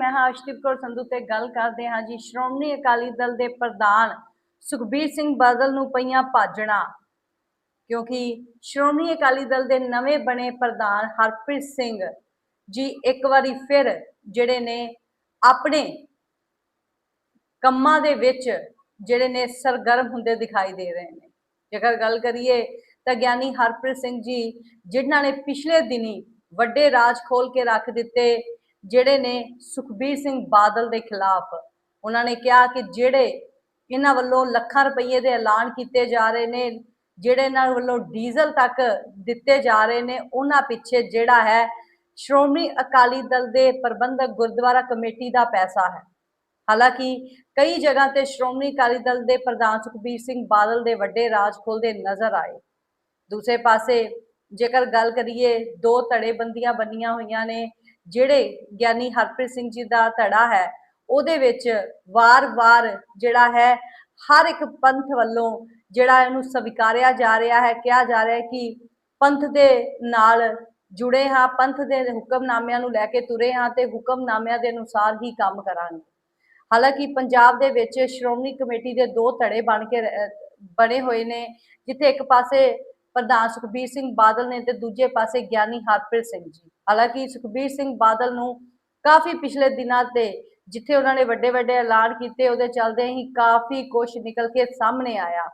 ਮੈਂ ਹਾਂ ਅਸ਼ਦੀਪ ਕੌਰ ਸੰਧੂ ਤੇ ਗੱਲ ਕਰਦੇ ਹਾਂ ਜੀ। ਸ਼੍ਰੋਮਣੀ ਅਕਾਲੀ ਦਲ ਦੇ ਪ੍ਰਧਾਨ ਸੁਖਬੀਰ ਸਿੰਘ ਬਾਦਲ ਨੂੰ ਪਈਆਂ ਭਾਜਣਾ ਕਿਉਂਕਿ ਸ਼੍ਰੋਮਣੀ ਅਕਾਲੀ ਦਲ ਦੇ ਨਵੇਂ ਬਣੇ ਪ੍ਰਧਾਨ ਹਰਪ੍ਰੀਤ ਸਿੰਘ ਜੀ ਇੱਕ ਵਾਰੀ ਫਿਰ ਜਿਹੜੇ ਨੇ ਆਪਣੇ ਕੰਮਾਂ ਦੇ ਵਿੱਚ ਜਿਹੜੇ ਨੇ ਸਰਗਰਮ ਹੁੰਦੇ ਦਿਖਾਈ ਦੇ ਰਹੇ ਨੇ। ਜੇਕਰ ਗੱਲ ਕਰੀਏ ਤਾਂ ਗਿਆਨੀ ਹਰਪ੍ਰੀਤ ਸਿੰਘ ਜੀ, ਜਿਨ੍ਹਾਂ ਨੇ ਪਿਛਲੇ ਦਿਨੀ ਵੱਡੇ ਰਾਜ ਖੋਲ ਕੇ ਰੱਖ ਦਿੱਤੇ ਜਿਹੜੇ ਨੇ ਸੁਖਬੀਰ ਸਿੰਘ ਬਾਦਲ ਦੇ ਖਿਲਾਫ, ਉਹਨਾਂ ਨੇ ਕਿਹਾ ਕਿ ਜਿਹੜੇ ਇਹਨਾਂ ਵੱਲੋਂ ਲੱਖਾਂ ਰੁਪਏ ਦੇ ਐਲਾਨ ਕੀਤੇ ਜਾ ਰਹੇ ਨੇ, ਜਿਹੜੇ ਇਹਨਾਂ ਵੱਲੋਂ ਡੀਜ਼ਲ ਤੱਕ ਦਿੱਤੇ ਜਾ ਰਹੇ ਨੇ, ਉਹਨਾਂ ਪਿੱਛੇ ਜਿਹੜਾ ਹੈ ਸ਼੍ਰੋਮਣੀ ਅਕਾਲੀ ਦਲ ਦੇ ਪ੍ਰਬੰਧਕ ਗੁਰਦੁਆਰਾ ਕਮੇਟੀ ਦਾ ਪੈਸਾ ਹੈ। ਹਾਲਾਂਕਿ ਕਈ ਜਗ੍ਹਾ ਤੇ ਸ਼੍ਰੋਮਣੀ ਅਕਾਲੀ ਦਲ ਦੇ ਪ੍ਰਧਾਨ ਸੁਖਬੀਰ ਸਿੰਘ ਬਾਦਲ ਦੇ ਵੱਡੇ ਰਾਜ ਖੁੱਲਦੇ ਨਜ਼ਰ ਆਏ। ਦੂਸਰੇ ਪਾਸੇ ਜੇਕਰ ਗੱਲ ਕਰੀਏ, ਦੋ ਧੜੇਬੰਦੀਆਂ ਬੰਨੀਆਂ ਹੋਈਆਂ ਨੇ ਜਿਹੜੇ ਗਿਆਨੀ ਹਰਪ੍ਰੀਤ ਸਿੰਘ ਜੀ ਦਾ ਧੜਾ ਹੈ, ਉਹਦੇ ਵਿੱਚ ਵਾਰ-ਵਾਰ ਜਿਹੜਾ ਹੈ, ਹਰ ਇੱਕ ਪੰਥ ਵੱਲੋਂ ਜਿਹੜਾ ਇਹਨੂੰ ਸਵੀਕਾਰਿਆ ਜਾ ਰਿਹਾ ਹੈ, ਕਿਹਾ ਜਾ ਰਿਹਾ ਹੈ ਕਿ ਪੰਥ ਦੇ ਨਾਲ ਜੁੜੇ ਹਾਂ, ਪੰਥ ਦੇ ਹੁਕਮਨਾਮਿਆਂ ਨੂੰ ਲੈ ਕੇ ਤੁਰੇ ਹਾਂ ਤੇ ਹੁਕਮਨਾਮਿਆਂ ਦੇ ਅਨੁਸਾਰ ਹੀ ਕੰਮ ਕਰਾਂਗੇ। ਹਾਲਾਂਕਿ ਪੰਜਾਬ ਦੇ ਵਿੱਚ ਸ਼੍ਰੋਮਣੀ ਕਮੇਟੀ ਦੇ ਦੋ ਧੜੇ ਬਣ ਕੇ ਬਣੇ ਹੋਏ ਨੇ, ਜਿੱਥੇ ਇੱਕ ਪਾਸੇ ਪ੍ਰਧਾਨ ਸੁਖਬੀਰ ਸਿੰਘ ਬਾਦਲ ਨੇ ਤੇ ਦੂਜੇ ਪਾਸੇ ਗਿਆਨੀ ਹਰਪ੍ਰੀਤ ਸਿੰਘ ਜੀ। ਹਾਲਾਂਕਿ ਸੁਖਬੀਰ ਸਿੰਘ ਬਾਦਲ ਨੂੰ ਕਾਫੀ ਪਿਛਲੇ ਦਿਨਾਂ ਤੇ ਜਿੱਥੇ ਉਹਨਾਂ ਨੇ ਵੱਡੇ ਵੱਡੇ ਐਲਾਨ ਕੀਤੇ, ਉਹਦੇ ਚੱਲਦੇ ਹੀ ਕਾਫੀ ਕੁਝ ਨਿਕਲ ਕੇ ਸਾਹਮਣੇ ਆਇਆ।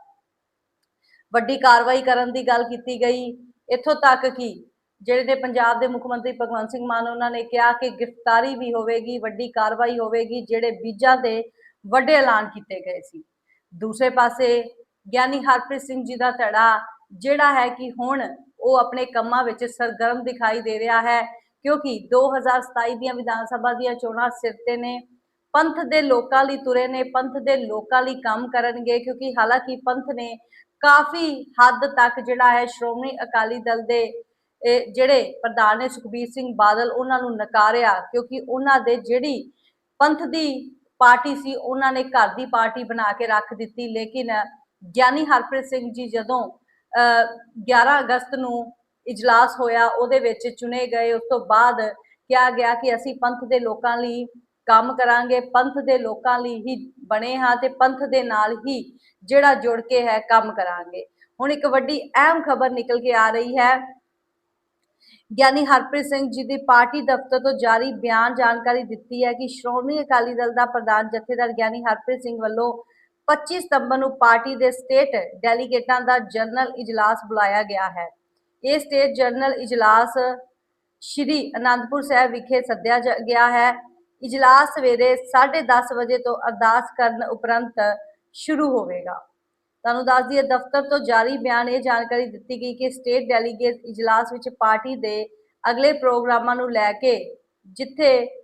ਵੱਡੀ ਕਾਰਵਾਈ ਕਰਨ ਦੀ ਗੱਲ ਕੀਤੀ ਗਈ। ਇੱਥੋਂ ਤੱਕ ਕਿ ਜਿਹੜੇ ਨੇ ਪੰਜਾਬ ਦੇ ਮੁੱਖ ਮੰਤਰੀ ਭਗਵੰਤ ਸਿੰਘ ਮਾਨ, ਉਹਨਾਂ ਨੇ ਕਿਹਾ ਕਿ ਗ੍ਰਿਫਤਾਰੀ ਵੀ ਹੋਵੇਗੀ, ਵੱਡੀ ਕਾਰਵਾਈ ਹੋਵੇਗੀ, ਜਿਹੜੇ ਬੀਜਾਂ ਦੇ ਵੱਡੇ ਐਲਾਨ ਕੀਤੇ ਗਏ ਸੀ। ਦੂਸਰੇ ਪਾਸੇ ਗਿਆਨੀ ਹਰਪ੍ਰੀਤ ਸਿੰਘ ਜੀ ਦਾ ਧੜਾ ਜਿਹੜਾ ਹੈ ਕਿ ਹੁਣ ਉਹ ਆਪਣੇ ਕੰਮਾਂ ਵਿੱਚ ਸਰਗਰਮ ਦਿਖਾਈ ਦੇ ਰਿਹਾ ਹੈ, ਕਿਉਂਕਿ 2027 ਦੀਆਂ ਵਿਧਾਨ ਸਭਾ ਦੀਆਂ ਚੋਣਾਂ ਸਿਰ ਤੇ ਨੇ, ਪੰਥ ਦੇ ਲੋਕਾਂ ਲਈ ਤੁਰੇ ਨੇ, ਪੰਥ ਦੇ ਲੋਕਾਂ ਲਈ ਕੰਮ ਕਰਨਗੇ, ਕਿਉਂਕਿ ਹਾਲਾਂਕਿ ਪੰਥ ਨੇ ਕਾਫੀ ਹੱਦ ਤੱਕ ਜਿਹੜਾ ਹੈ ਸ਼੍ਰੋਮਣੀ ਅਕਾਲੀ ਦਲ ਦੇ ਜਿਹੜੇ ਪ੍ਰਧਾਨ ਨੇ ਸੁਖਬੀਰ ਸਿੰਘ ਬਾਦਲ, ਉਹਨਾਂ ਨੂੰ ਨਕਾਰਿਆ, ਕਿਉਂਕਿ ਉਹਨਾਂ ਦੇ ਜਿਹੜੀ ਪੰਥ ਦੀ ਪਾਰਟੀ ਸੀ, ਉਹਨਾਂ ਨੇ ਘਰ ਦੀ ਪਾਰਟੀ ਬਣਾ ਕੇ ਰੱਖ ਦਿੱਤੀ, ਲੇਕਿਨ ਗਿਆਨੀ ਹਰਪ੍ਰੀਤ ਸਿੰਘ ਜੀ ਜਦੋਂ 11 ਅਗਸਤ ਨੂੰ ਇਜਲਾਸ ਹੋਇਆ, ਉਹਦੇ ਵਿੱਚ ਚੁਣੇ ਗਏ। ਉਸ ਤੋਂ ਬਾਅਦ ਕਿਹਾ ਗਿਆ ਕਿ ਅਸੀਂ ਪੰਥ ਦੇ ਲੋਕਾਂ ਲਈ ਕੰਮ ਕਰਾਂਗੇ, ਪੰਥ ਦੇ ਲੋਕਾਂ ਲਈ ਹੀ ਬਣੇ ਹਾਂ ਤੇ ਪੰਥ ਦੇ ਨਾਲ ਹੀ ਜਿਹੜਾ ਜੁੜ ਕੇ ਹੈ, ਕੰਮ ਕਰਾਂਗੇ। ਹੁਣ ਇੱਕ ਵੱਡੀ ਅਹਿਮ ਖਬਰ ਨਿਕਲ ਕੇ ਆ ਰਹੀ ਹੈ। ਗਿਆਨੀ ਹਰਪ੍ਰੀਤ ਸਿੰਘ ਜੀ ਦੀ ਪਾਰਟੀ ਦਫ਼ਤਰ ਤੋਂ ਜਾਰੀ ਬਿਆਨ ਜਾਣਕਾਰੀ ਦਿੱਤੀ ਹੈ ਕਿ ਸ਼੍ਰੋਮਣੀ ਅਕਾਲੀ ਦਲ ਦਾ ਪ੍ਰਧਾਨ ਜਥੇਦਾਰ ਗਿਆਨੀ ਹਰਪ੍ਰੀਤ ਸਿੰਘ ਵੱਲੋਂ 25 ਸਤੰਬਰ ਨੂੰ ਪਾਰਟੀ ਦੇ ਸਟੇਟ ਡੈਲੀਗੇਟਾਂ ਦਾ ਜਨਰਲ ਇਜਲਾਸ ਬੁਲਾਇਆ ਗਿਆ ਹੈ। ਇਹ ਸਟੇਟ ਜਨਰਲ ਇਜਲਾਸ ਸ਼੍ਰੀ ਅਨੰਦਪੁਰ ਸਾਹਿਬ ਵਿਖੇ ਸੱਦਿਆ ਜਾ- ਗਿਆ ਹੈ। ਇਜਲਾਸ ਸਵੇਰੇ 10:30 ਵਜੇ ਤੋਂ ਅਰਦਾਸ ਕਰਨ ਉਪਰੰਤ ਸ਼ੁਰੂ ਹੋਵੇਗਾ। ਤੁਹਾਨੂੰ ਦੱਸ ਦਈਏ, ਦਫ਼ਤਰ ਤੋਂ ਜਾਰੀ ਬਿਆਨ ਇਹ ਜਾਣਕਾਰੀ ਦਿੱਤੀ ਗਈ ਕਿ ਸਟੇਟ ਡੈਲੀਗੇਟ ਇਜਲਾਸ ਵਿੱਚ ਪਾਰਟੀ ਦੇ ਅਗਲੇ ਪ੍ਰੋਗਰਾਮਾਂ ਨੂੰ ਲੈ ਕੇ ਜਿੱਥੇ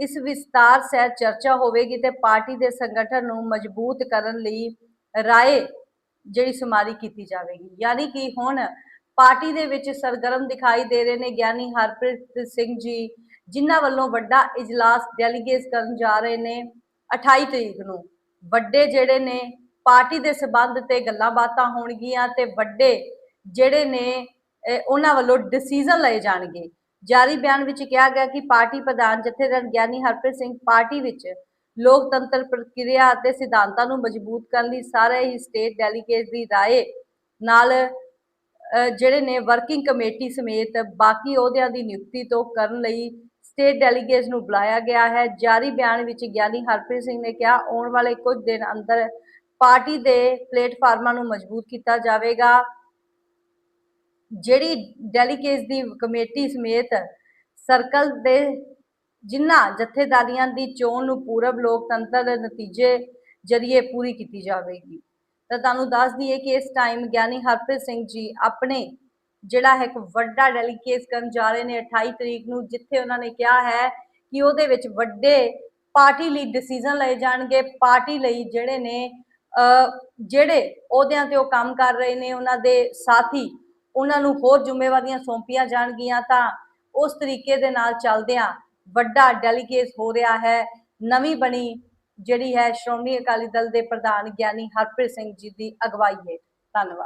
ਇਸ ਵਿਸਤਾਰ ਸਹਿਤ ਚਰਚਾ ਹੋਵੇਗੀ ਤੇ ਪਾਰਟੀ ਦੇ ਸੰਗਠਨ ਨੂੰ ਮਜ਼ਬੂਤ ਕਰਨ ਲਈ ਰਾਏ ਜਿਹੜੀ ਸੁਮਾਰੀ ਕੀਤੀ ਜਾਵੇਗੀ। ਯਾਨੀ ਕਿ ਹੁਣ ਪਾਰਟੀ ਦੇ ਵਿੱਚ ਸਰਗਰਮ ਦਿਖਾਈ ਦੇ ਰਹੇ ਨੇ ਗਿਆਨੀ ਹਰਪ੍ਰੀਤ ਸਿੰਘ ਜੀ, ਜਿਨ੍ਹਾਂ ਵੱਲੋਂ ਵੱਡਾ ਇਜਲਾਸ ਡੈਲੀਗੇਟ ਕਰਨ ਜਾ ਰਹੇ ਨੇ 28 ਤਰੀਕ ਨੂੰ। ਵੱਡੇ ਜਿਹੜੇ ਨੇ ਪਾਰਟੀ ਦੇ ਸਬੰਧ ਤੇ ਗੱਲਾਂ ਬਾਤਾਂ ਹੋਣਗੀਆਂ ਤੇ ਵੱਡੇ ਜਿਹੜੇ ਨੇ ਉਹਨਾਂ ਵੱਲੋਂ ਡਿਸੀਜਨ ਲਏ ਜਾਣਗੇ। ਜਾਰੀ ਬਿਆਨ ਵਿੱਚ ਕਿਹਾ ਗਿਆ ਕਿ ਪਾਰਟੀ ਪ੍ਰਧਾਨ ਜਥੇਦਾਰ ਗਿਆਨੀ ਹਰਪ੍ਰੀਤ ਸਿੰਘ ਪਾਰਟੀ ਵਿੱਚ ਲੋਕਤੰਤਰ ਪ੍ਰਕਿਰਿਆ ਅਤੇ ਸਿਧਾਂਤਾਂ ਨੂੰ ਮਜ਼ਬੂਤ ਕਰਨ ਲਈ ਸਾਰੇ ਹੀ ਸਟੇਟ ਡੈਲੀਗੇਟ ਦੀ ਰਾਏ ਨਾਲ ਜਿਹੜੇ ਨੇ ਵਰਕਿੰਗ ਕਮੇਟੀ ਸਮੇਤ ਬਾਕੀ ਅਹੁਦਿਆਂ ਦੀ ਨਿਯੁਕਤੀ ਤੋਂ ਕਰਨ ਲਈ ਸਟੇਟ ਡੈਲੀਗੇਟਸ ਨੂੰ ਬੁਲਾਇਆ ਗਿਆ ਹੈ। ਜਾਰੀ ਬਿਆਨ ਵਿੱਚ ਗਿਆਨੀ ਹਰਪ੍ਰੀਤ ਸਿੰਘ ਨੇ ਕਿਹਾ, ਆਉਣ ਵਾਲੇ ਕੁਝ ਦਿਨ ਅੰਦਰ ਪਾਰਟੀ ਦੇ ਪਲੇਟਫਾਰਮਾਂ ਨੂੰ ਮਜ਼ਬੂਤ ਕੀਤਾ ਜਾਵੇਗਾ। ਜਿਹੜੀ ਡੈਲੀਗੇਟਸ ਦੀ ਕਮੇਟੀ ਸਮੇਤ ਸਰਕਲ ਦੇ ਜਿਨ੍ਹਾਂ ਜਥੇਦਾਰੀਆਂ ਦੀ ਚੋਣ ਨੂੰ ਪੂਰਬ ਲੋਕਤੰਤਰ ਦੇ ਨਤੀਜੇ ਜਰੀਏ ਪੂਰੀ ਕੀਤੀ ਜਾਵੇਗੀ। ਤਾਂ ਤੁਹਾਨੂੰ ਦੱਸ ਦਈਏ ਕਿ ਇਸ ਟਾਈਮ ਗਿਆਨੀ ਹਰਪ੍ਰੀਤ ਸਿੰਘ ਜੀ ਆਪਣੇ ਜਿਹੜਾ ਹੈ ਇੱਕ ਵੱਡਾ ਡੈਲੀਗੇਟ ਕਰਨ ਜਾ ਰਹੇ ਨੇ 28 ਤਰੀਕ ਨੂੰ, ਜਿੱਥੇ ਉਹਨਾਂ ਨੇ ਕਿਹਾ ਹੈ ਕਿ ਉਹਦੇ ਵਿੱਚ ਵੱਡੇ ਪਾਰਟੀ ਲਈ ਡਿਸੀਜਨ ਲਏ ਜਾਣਗੇ। ਪਾਰਟੀ ਲਈ ਜਿਹੜੇ ਨੇ ਜਿਹੜੇ ਅਹੁਦਿਆਂ ਤੇ ਉਹ ਕੰਮ ਕਰ ਰਹੇ ਨੇ, ਉਹਨਾਂ ਦੇ ਸਾਥੀ ਉਹਨਾਂ ਨੂੰ ਹੋਰ ਜ਼ਿੰਮੇਵਾਰੀਆਂ ਸੌਂਪੀਆਂ ਜਾਣਗੀਆਂ ਤਾਂ ਉਸ ਤਰੀਕੇ ਦੇ ਨਾਲ ਚੱਲਦਿਆਂ ਵੱਡਾ ਡੈਲੀਗੇਟ ਹੋ ਰਿਹਾ ਹੈ, ਨਵੀਂ ਬਣੀ ਜਿਹੜੀ ਹੈ ਸ਼੍ਰੋਮਣੀ ਅਕਾਲੀ ਦਲ ਦੇ ਪ੍ਰਧਾਨ ਗਿਆਨੀ ਹਰਪ੍ਰੀਤ ਸਿੰਘ ਜੀ ਦੀ ਅਗਵਾਈ ਹੇਠ। ਧੰਨਵਾਦ।